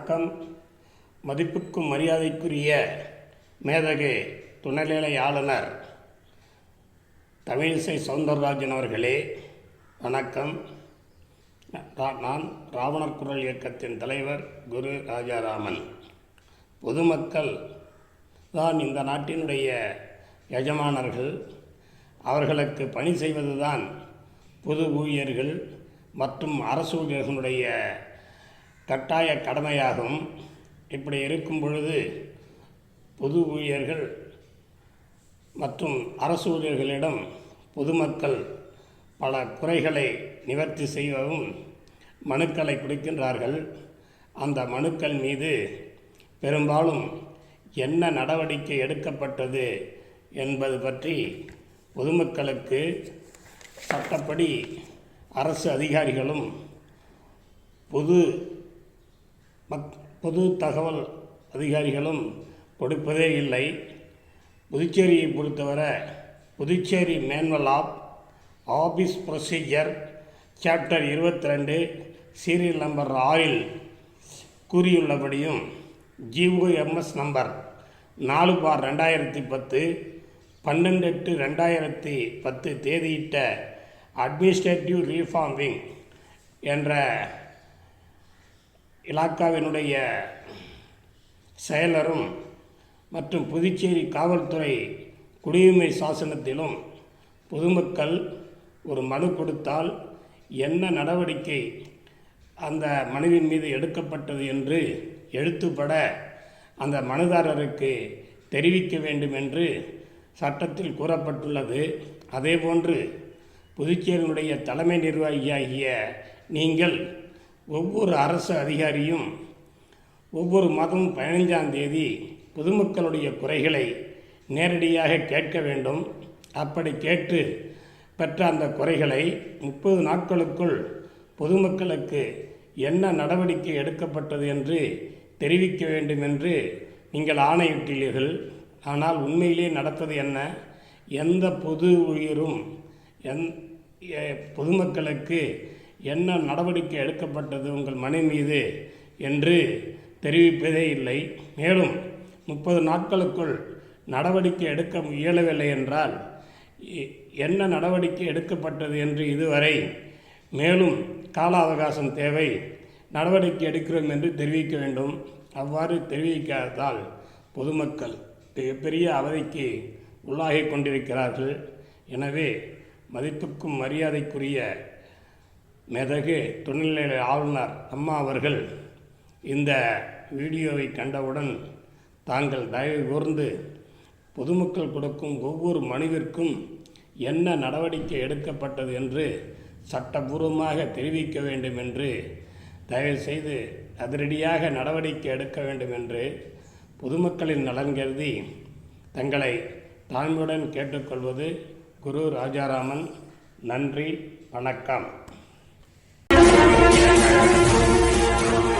மதிப்புக்கும் மரியாதைக்குரிய மேதகு துணைநிலை ஆளுநர் தமிழிசை சவுந்தரராஜன் அவர்களே வணக்கம். நான் ராவணர் குரல் இயக்கத்தின் தலைவர் குரு ராஜாராமன். பொதுமக்கள் தான் இந்த நாட்டினுடைய எஜமானர்கள். அவர்களுக்கு பணி செய்வதுதான் பொது ஊழியர்கள் மற்றும் அரசு ஊழியர்களுடைய கட்டாய கடமையாகும். இப்படி இருக்கும் பொழுது பொது ஊழியர்கள் மற்றும் அரசு ஊழியர்களிடம் பொதுமக்கள் பல குறைகளை நிவர்த்தி செய்யவும் மனுக்களை கொடுக்கின்றார்கள். அந்த மனுக்கள் மீது பெரும்பாலும் என்ன நடவடிக்கை எடுக்கப்பட்டது என்பது பற்றி பொதுமக்களுக்கு சட்டப்படி அரசு அதிகாரிகளும் பொது மத் பொது தகவல் அதிகாரிகளும் கொடுப்பதே இல்லை. புதுச்சேரியை பொறுத்தவரை Puducherry manual of office procedure chapter இருபத்தி ரெண்டு சீரியல் நம்பர் ஆயில் கூறியுள்ளபடியும் ஜிஓஎம்எஸ் நம்பர் நாலு பார் ரெண்டாயிரத்தி பத்து பன்னெண்டு எட்டு ரெண்டாயிரத்தி பத்து தேதியிட்ட அட்மினிஸ்ட்ரேட்டிவ் ரீஃபார்மிங் என்ற இலாக்காவினுடைய செயலரும் மற்றும் புதுச்சேரி காவல்துறை குடியுரிமை சாசனத்திலும் பொதுமக்கள் ஒரு மனு கொடுத்தால் என்ன நடவடிக்கை அந்த மனுவின் மீது எடுக்கப்பட்டது என்று எழுத்துப்பட அந்த மனுதாரருக்கு தெரிவிக்க வேண்டும் என்று சட்டத்தில் கூறப்பட்டுள்ளது. அதேபோன்று புதுச்சேரியினுடைய தலைமை நிர்வாகியாகிய நீங்கள் ஒவ்வொரு அரசு அதிகாரியும் ஒவ்வொரு மாதமும் பதினைஞ்சாம் தேதி பொதுமக்களுடைய குறைகளை நேரடியாக கேட்க வேண்டும். அப்படி கேட்டு பெற்ற அந்த குறைகளை முப்பது நாட்களுக்குள் பொதுமக்களுக்கு என்ன நடவடிக்கை எடுக்கப்பட்டது என்று தெரிவிக்க வேண்டும் என்று நீங்கள் ஆணையிட்டீர்கள். ஆனால் உண்மையிலே நடப்பது என்ன? எந்த பொது உயிரும் எந் பொதுமக்களுக்கு என்ன நடவடிக்கை எடுக்கப்பட்டது உங்கள் மனை மீது என்று தெரிவிப்பதே இல்லை. மேலும் முப்பது நாட்களுக்குள் நடவடிக்கை எடுக்க இயலவில்லை என்றால் எ- என்ன நடவடிக்கை எடுக்கப்பட்டது என்று இதுவரை மேலும் கால அவகாசம் தேவை. நடவடிக்கை எடுக்கிறோம் என்று தெரிவிக்க வேண்டும். அவ்வாறு தெரிவிக்காததால் பொதுமக்கள் மிகப்பெரிய அவதிக்கு உள்ளாகி கொண்டிருக்கிறார்கள். எனவே மதிப்புக்கும் மரியாதைக்குரிய மெதகு துணைநிலை ஆளுநர் அம்மா அவர்கள் இந்த வீடியோவை கண்டவுடன் தாங்கள் தயவு கூர்ந்து பொதுமக்கள் கொடுக்கும் ஒவ்வொரு மனுவிற்கும் என்ன நடவடிக்கை எடுக்கப்பட்டது என்று சட்டபூர்வமாக தெரிவிக்க வேண்டும் என்று தயவுசெய்து அதிரடியாக நடவடிக்கை எடுக்க வேண்டும் என்று பொதுமக்களின் நலன் கருதி தங்களை தாழ்மையுடன் கேட்டுக்கொள்வது குரு ராஜாராமன். நன்றி வணக்கம். Thank you.